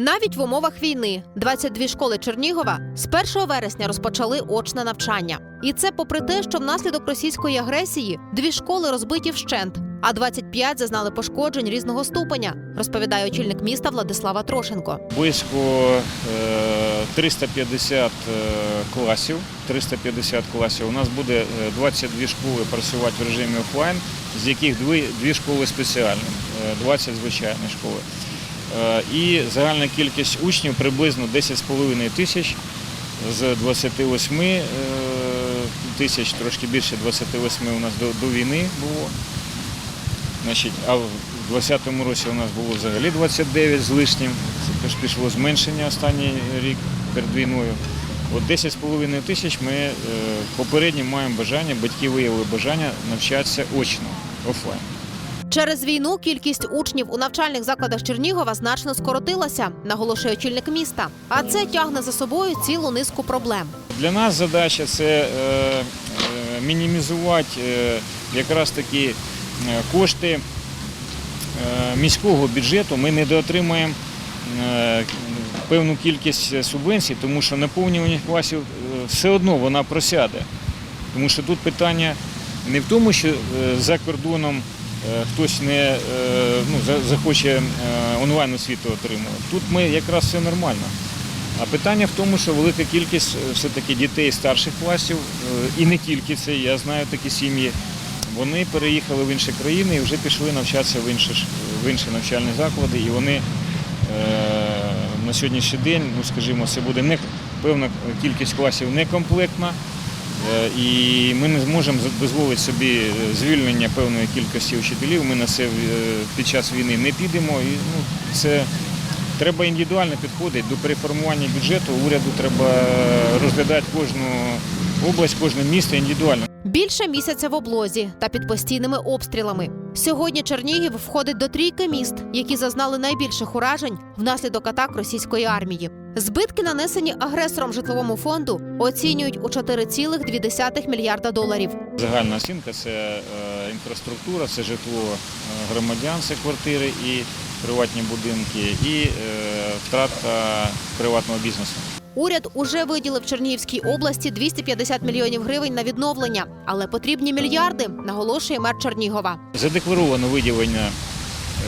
Навіть в умовах війни 22 школи Чернігова з 1 вересня розпочали очне навчання. І це попри те, що внаслідок російської агресії дві школи розбиті вщент, а 25 зазнали пошкоджень різного ступеня, розповідає очільник міста Владислава Трошенко. Близько е, 350 е, класів. 350 класів. У нас буде е, 22 школи працювати в режимі офлайн, з яких дві, школи спеціальні, е, 20 звичайні школи. Е, І загальна кількість учнів приблизно 10,5 тисяч з 28 е, тисяч, трошки більше 28 у нас до, до війни було. Значить, а в 2020 році у нас було взагалі 29 з лишнім. Це теж пішло зменшення останній рік перед війною. От 10,5 тисяч ми е, попередньо маємо бажання, батьки виявили бажання навчатися очно, офлайн. Через війну кількість учнів у навчальних закладах Чернігова значно скоротилася, наголошує очільник міста. А це тягне за собою цілу низку проблем. Для нас задача це е, е, мінімізувати е, якраз такі кошти міського бюджету. Ми недоотримаємо е, певну кількість субвенцій, тому що наповнювання класів все одно вона просяде. Тому що тут питання не в тому, що за кордоном хтось не е, ну, захоче е, онлайн освіту отримувати. Тут ми якраз все нормально. А питання в тому, що велика кількість е, все-таки дітей старших класів, е, і не тільки це, я знаю такі сім'ї, вони переїхали в інші країни і вже пішли навчатися в інші, в інші навчальні заклади, і вони е, на сьогоднішній день, ну скажімо, це буде не певна кількість класів некомплектна. Е, І ми не зможемо дозволити собі е, звільнення певної кількості вчителів. Ми на це е, під час війни не підемо. І ну, це треба індивідуально підходити до переформування бюджету. Уряду треба розглядати кожну область, кожне місто індивідуально. Більше місяця в облозі та під постійними обстрілами. Сьогодні Чернігів входить до трійки міст, які зазнали найбільших уражень внаслідок атак російської армії. Збитки, нанесені агресором житловому фонду, оцінюють у 4,2 мільярда доларів. Загальна оцінка це е, інфраструктура, це житло е, громадян, це квартири і приватні будинки, і е, втрата приватного бізнесу. Уряд уже виділив Чернігівській області 250 мільйонів гривень на відновлення, але потрібні мільярди, наголошує мер Чернігова. Задекларовано виділення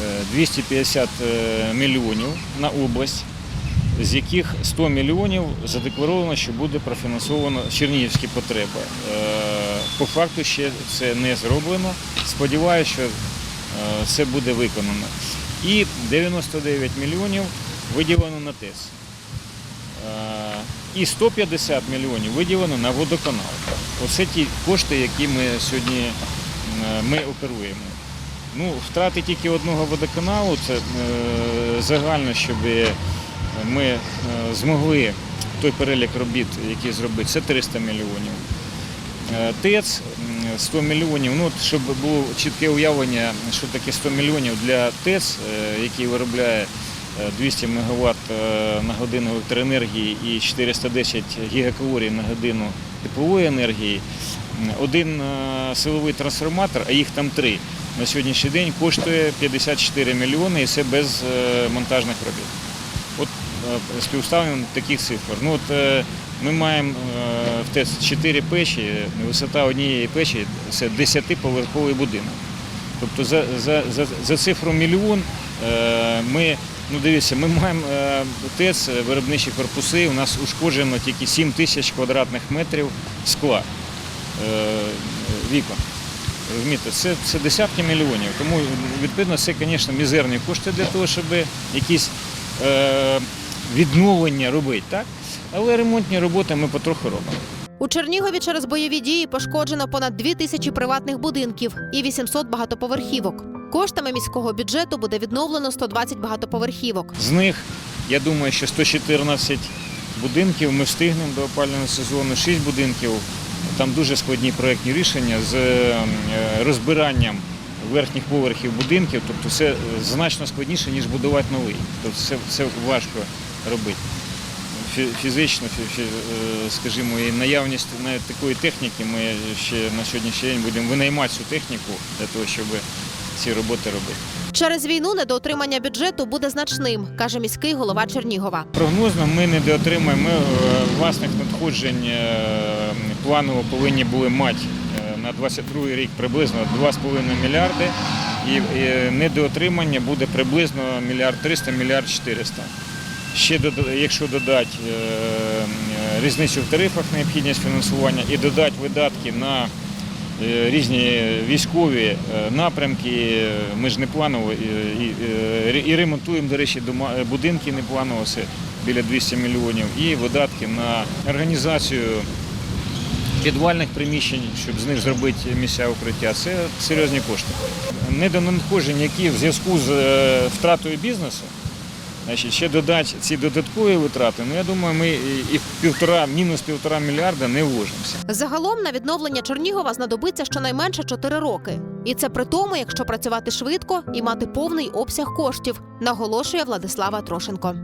е, 250 е, мільйонів на область, з яких 100 мільйонів задекларовано, що буде профінансовано чернігівські потреби. Е, По факту ще це не зроблено. Сподіваюся, що е, це буде виконано. І 99 мільйонів виділено на ТЕС. Е, І 150 мільйонів виділено на водоканал. Оце ті кошти, які ми сьогодні е, ми оперуємо. Ну, втрати тільки одного водоканалу, це е, загально, щоб ми змогли той перелік робіт, який зробити, це 300 мільйонів. ТЕЦ 100 мільйонів. Ну, щоб було чітке уявлення, що таке 100 мільйонів для ТЕЦ, який виробляє 200 МВт на годину електроенергії і 410 гігакалорій на годину теплової енергії. Один е, силовий трансформатор, а їх там три, на сьогоднішній день коштує 54 мільйони і це без е, монтажних робіт. От е, співставлення таких цифр. Ну, от, ми маємо в ТЕЦ 4 печі, висота однієї печі це 10-поверховий будинок. Тобто за, за, за, за цифру мільйон ми, ну дивіться, ми маємо е, ТЕЦ, е, виробничі корпуси, у нас ушкоджено тільки 7 тисяч квадратних метрів скла е, вікон. Розумієте, це, це десятки мільйонів. Тому відповідно це, звісно, мізерні кошти для того, щоб якісь відновлення робити, так? Але ремонтні роботи ми потроху робимо. У Чернігові через бойові дії пошкоджено понад 2 тисячі приватних будинків і 800 багатоповерхівок. Коштами міського бюджету буде відновлено 120 багатоповерхівок. З них, я думаю, що 114 будинків ми встигнемо до опалювального сезону, 6 будинків. Там дуже складні проєктні рішення з е, розбиранням верхніх поверхів будинків. Тобто це значно складніше, ніж будувати новий. Тобто це, це важко робити. Фі- Фізично, фі- фі- е, скажімо, і наявність навіть такої техніки ми ще на сьогоднішній день будемо винаймати цю техніку для того, щоб ці роботи робити. Через війну недоотримання бюджету буде значним, каже міський голова Чернігова. Прогнозно ми не доотримаємо. Ми е, власних надходжень е, планово повинні були мати на 22 рік приблизно 2,5 мільярди, і недоотримання буде приблизно мільярд 300, мільярд 400. Ще якщо додати е, е, різницю в тарифах, необхідність фінансування і додати видатки на е, різні військові напрямки, ми ж не планово і, ремонтуємо, до речі, будинки не планово, біля 200 мільйонів, і видатки на організацію підвальних приміщень, щоб з них зробити місця укриття. Це серйозні кошти. Недонадходження, які в зв'язку з втратою бізнесу, значить, ще додати ці додаткові витрати, ну я думаю, ми і- в півтора, мінус півтора мільярда не вложимося. Загалом на відновлення Чернігова знадобиться щонайменше 4 роки. І це при тому, якщо працювати швидко і мати повний обсяг коштів, наголошує Владислава Трошенко.